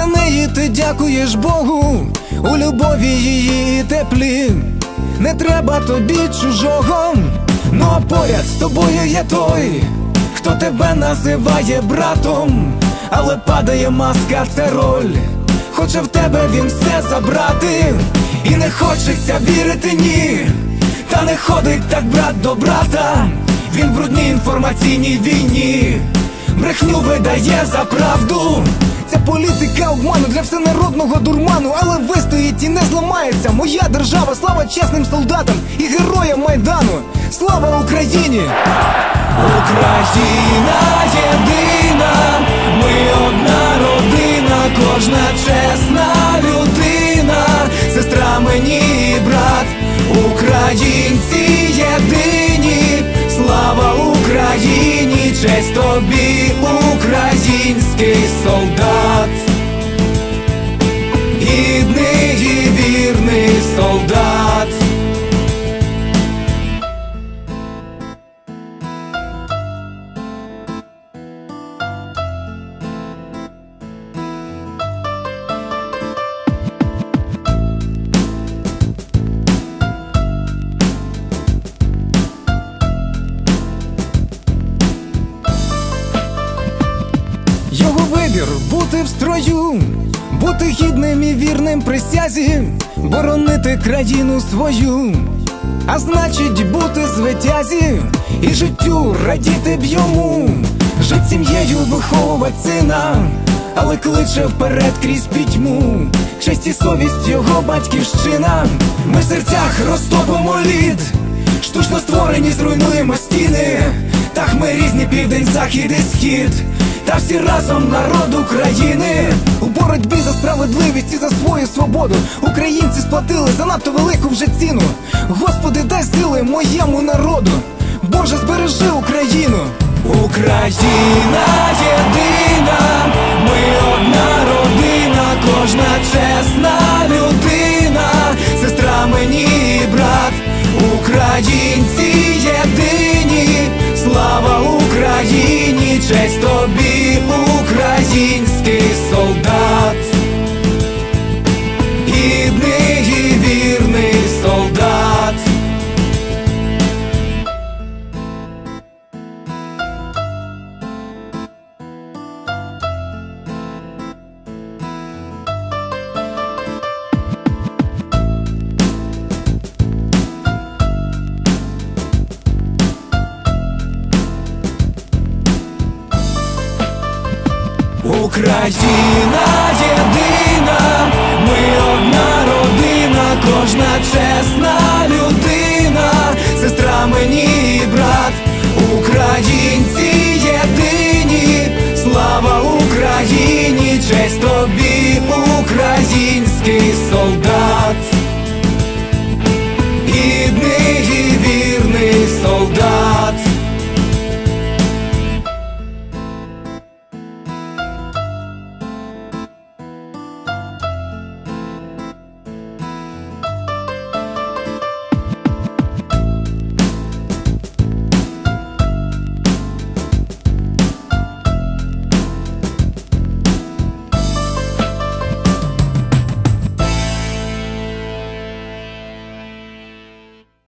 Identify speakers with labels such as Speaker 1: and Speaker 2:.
Speaker 1: за неї ти дякуєш Богу, у любові її теплі. Не треба тобі чужого, ну а поряд з тобою є той, хто тебе називає братом, але падає маска, це роль. Хоче в тебе він все забрати, і не хочеться вірити ні. Та не ходить так брат до брата, він в брудній інформаційній війні, брехню видає за правду. Політика обману для всенародного дурману, але вистоїть і не зламається. Моя держава, слава чесним солдатам і героям майдану. Слава Україні! Україна єдина, ми одна родина, кожна чесна честь тобі, український солдат, в бути гідним і вірним присязі, боронити країну свою, а значить бути звитязі і життю радіти б йому, жить сім'єю виховувати сина, але кличе вперед крізь пітьму, честь і совість його батьківщина. Ми в серцях розтопимо лід, штучно створені, зруйнуємо стіни. Так ми різні південь, захід і схід. Та всі разом народ України у боротьбі за справедливість і за свою свободу. Українці сплатили занадто велику вже ціну. Господи, дай сили моєму народу. Боже, збережи Україну. Україна єдина, ми одна često bi Україна єдина, ми одна родина, кожна чесна людина, сестра мені і брат, українці єдині, слава Україні, честь тобі, солдат.